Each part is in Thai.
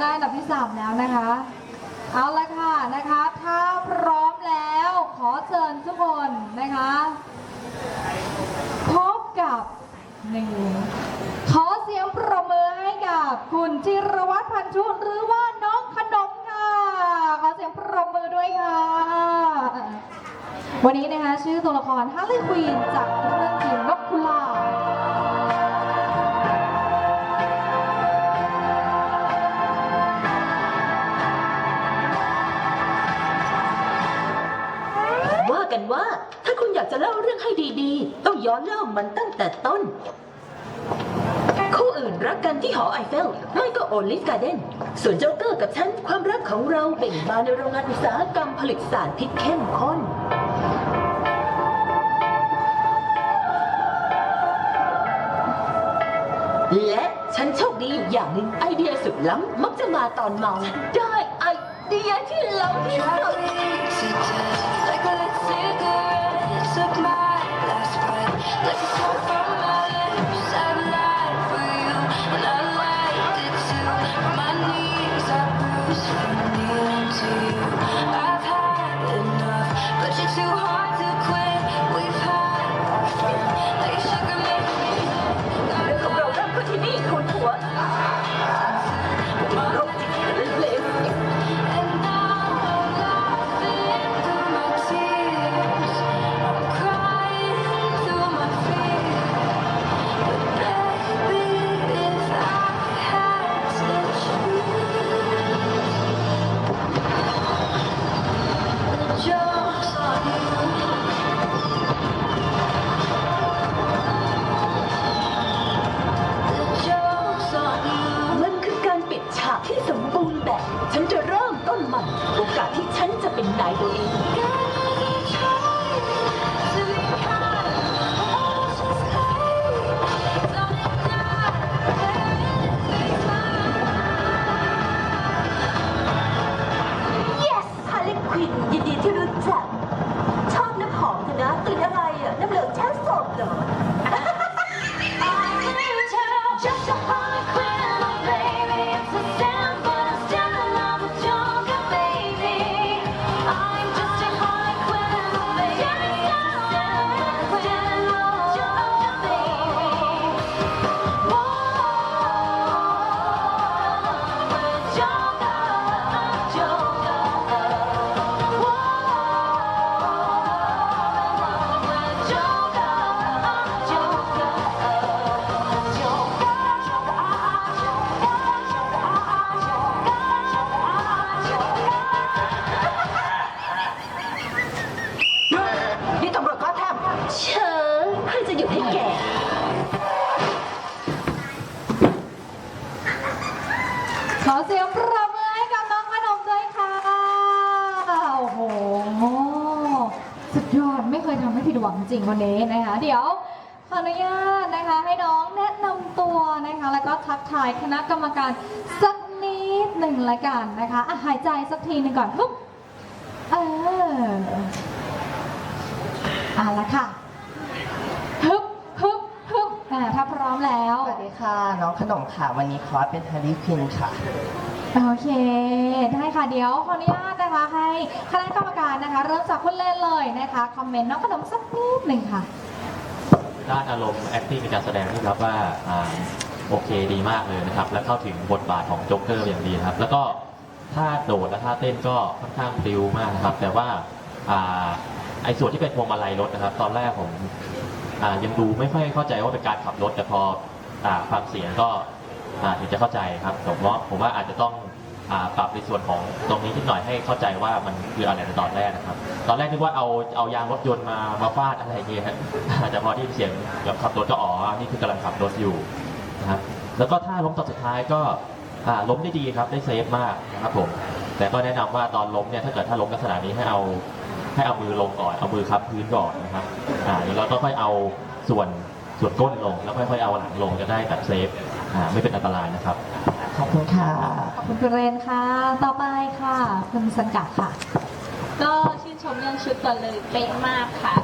ได้อันดับที่ 3 แล้วนะคะ เอาละค่ะนะคะ ถ้าพร้อมแล้วขอเชิญทุกคนนะคะ พบกับหนี่งขอเสียงปรบมือให้กับคุณจิรวัตรพันชุนหรือว่าน้องขนมค่ะ ขอเสียงปรบมือด้วยค่ะ วันนี้นะคะชื่อตัวละครฮาร์ลีควีนจากเรื่องจีนน กันว่า ถ้าคุณอยากจะเล่าเรื่องให้ดีๆ ต้องย้อนเล่ามันตั้งแต่ต้น คู่อื่นรักกันที่หอไอเฟล ไม่ก็โอลิฟการ์เดนส่วนโจ๊กเกอร์กับฉันความรักของเราเบ่งบานในโรงงานอุตสาหกรรมผลิตสารพิษเข้มข้นและฉันโชคดีอยู่อย่างหนึ่งไอเดียสุดล้ำมักจะมาตอนเมาได้ไอเดียที่ล้ำที่สุด Took my last breath. Let's talk. ที่ฉันจะเป็นนายตัวเอง หยุดให้แกขอเสียงปรบมือให้กับน้องขนมด้วยค่ะ โอ้โห สุดยอดไม่เคยทำให้ผิดหวังจริงวันนี้นะคะ เดี๋ยวขออนุญาตนะคะให้น้องแนะนำตัวนะคะ แล้วก็ทักทายคณะกรรมการสักนิดหนึ่งละกันนะคะอะหายใจสักทีหนึ่งก่อนฮึบเออเอาละค่ะฮึบฮึบฮึบอ่าถ้าพร้อมแล้ว สวัสดี ค่ะ น้องขนมค่ะ วันนี้คอร์สเป็นฮาร์รี่ควินค่ะ โอเค ได้ค่ะเดี๋ยวขออนุญาตนะคะให้คณะกรรมการนะคะ เริ่มจากคุณเล่นเลยนะคะคอมเมนต์น้องขนมสักนิดหนึ่งค่ะ ด้านอารมณ์ acting ในการแสดงนี่ครับว่าอ่าโอเคดีมากเลยนะครับ และเข้าถึงบทบาทของโจ๊กเกอร์อย่างดีนะครับ แล้วก็ท่าโดดและท่าเต้นก็ค่อนข้างปลิวมากนะครับ แต่ว่าอ่าไอ้ส่วนที่เป็นพวงมาลัยรถนะครับ ตอนแรกผมอ่ายังดูไม่ค่อยเข้าใจว่าเป็นการขับรถแต่พอ อ่าฟังเสียงก็ถึงจะเข้าใจครับผมว่าผมว่าอาจจะต้องอปรับในส่วนของตรงนี้นิดหน่อยให้เข้าใจว่ามันคืออะไรในตอนแรกนะครับ ตอนแรกนึกว่าเอาเอายางรถยนต์มามาฟาดอะไรอย่างเงี้ยฮะแต่พอที่เสียงแบบขับรถก็อ๋อนี่คือกำลังขับรถอยู่นะครับแล้วก็ท่าล้มตอนสุดท้ายก็ล้มได้ดีครับได้เซฟมากนะครับผมแต่ก็แนะนำว่าตอนล้มเนี่ยถ้าเกิดถ้าล้มลักษณะนี้ให้เอาให้เอามือลงก่อนเอามือคับพื้นก่อนนะครับอ่าแล้วก็ค่อยเอาส่วน ส่วนก้นลงแล้วค่อยๆเอาหลังลงจะได้แบบเซฟอ่าไม่เป็นอันตรายนะครับ ขอบคุณค่ะ ขอบคุณคุณเรนค่ะ ต่อไปค่ะ คุณสังกัดค่ะ ก็ชื่นชมเรื่องชุดก่อนเลยเป๊ะมากค่ะ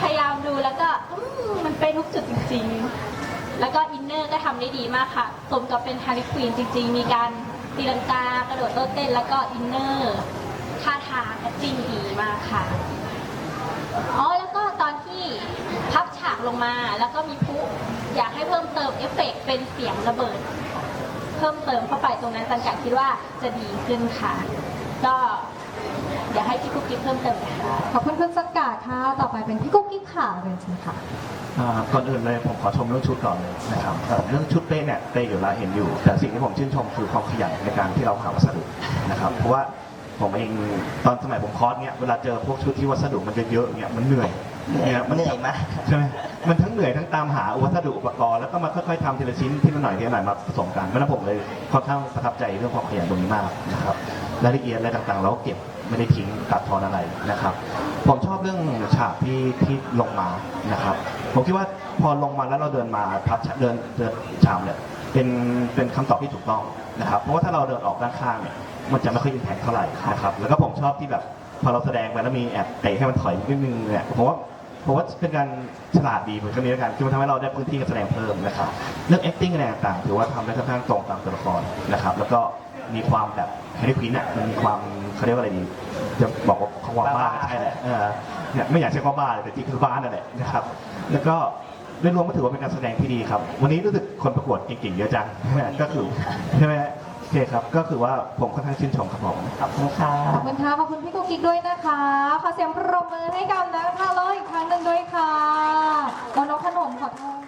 พยายามดูแล้วก็อืมมันเป๊ะทุกจุดจริงๆ แล้วก็อินเนอร์ก็ทำได้ดีมากค่ะ สมกับเป็นฮาริควีนจริง ๆ มีการตีลังกากระโดดโลดเต้น แล้วก็อินเนอร์ท่าทางแอคติ้งดีมากค่ะอ๋อแล้วก็ตอนที่พับฉากล งมา แล้วก็มีพลุอยากให้เพิ่มเติมเอฟเฟกต์เป็นเสียงระเบิด เพิ่มเติมเข้าไปตรงนั้นตันกะคิดว่าจะดีขึ้นค่ะ ก็เดี๋ยวให้พี่กุ๊กกิ๊บเพิ่มเติมนะคะ ขอบคุณคุณสังกาค่ะ ต่อไปเป็นพี่กุ๊กกิ๊กค่ะเรียนเชิญค่ะ อ่าก่อนอื่นเลยผมขอชมเรื่องชุดก่อนเลยนะครับเอ่อเรื่องชุดเป๊ะเนี่ยเป๊ะอยู่แล้วเห็นอยู่ แต่สิ่งที่ผมชื่นชมคือความขยันในการที่เราหาวัสดุนะครับเพราะว่าผมเองตอนสมัยผมคอร์สเนี่ยเวลาเจอพวกชุดที่วัสดุมันเยอะๆเนี่ยมันเหนื่อย เนี่ยเหนื่อยมากใช่ไหมมันทั้งเหนื่อยทั้งตามหาวัสดุอุปกรณ์แล้วก็มาค่อยๆทำทีละชิ้นทีละหน่อยทีละหน่อยมาผสมกันเพราะฉะนั้นผมเลยค่อนข้างประทับใจเรื่องความขยันตรงนี้มากนะครับรายละเอียดอะไรต่างๆ เราก็เก็บไม่ได้ทิ้งตัดทอนอะไรนะครับ ผมชอบเรื่องฉากที่ที่ลงมานะครับ ผมคิดว่าพอลงมาแล้วเราเดินมาพับฉากเดินเดินชามเนี่ยเป็นเป็นคำตอบที่ถูกต้องนะครับ เพราะว่าถ้าเราเดินออกด้านข้างเนี่ยมันจะไม่ค่อยอิมแพคเท่าไหร่นะครับแล้วก็ผมชอบที่แบบพอเราแสดงไปแล้วมีแอบเตะให้มันถอยนิดนึงเนี่ยผมว่า ผมว่าเป็นการฉลาดดีเหมือนกันนี้แล้วกันคือมันทำให้เราได้พื้นที่การแสดงเพิ่มนะครับเรื่อง acting อะไรต่างๆถือว่าทำได้ค่อนข้างตรงตามตัวละครนะครับแล้วก็มีความแบบแฮร์รี่ควินอะมันมีความเขาเรียกว่าอะไรดี จะบอกว่าความบ้าก็ใช่แหละเออเนี่ยไม่อยากใช้คำว่าบ้าเลยแต่จริงคือบ้านั่นแหละนะครับแล้วก็โดยรวมก็ถือว่าเป็นการแสดงที่ดีครับ วันนี้รู้สึกคนประกวดเก่งๆเยอะจังก็คือใช่ไหม โอเคครับ ก็คือว่าผมค่อนข้างชื่นชมครับผมขอบคุณค่ะขอบคุณค่ะขอบคุณพี่กุ๊กกิ๊กด้วยนะคะ ขอเสียงปรบมือให้กันนักท่าเลยอีกครั้งหนึ่งด้วยค่ะน้องขนมขอโทษ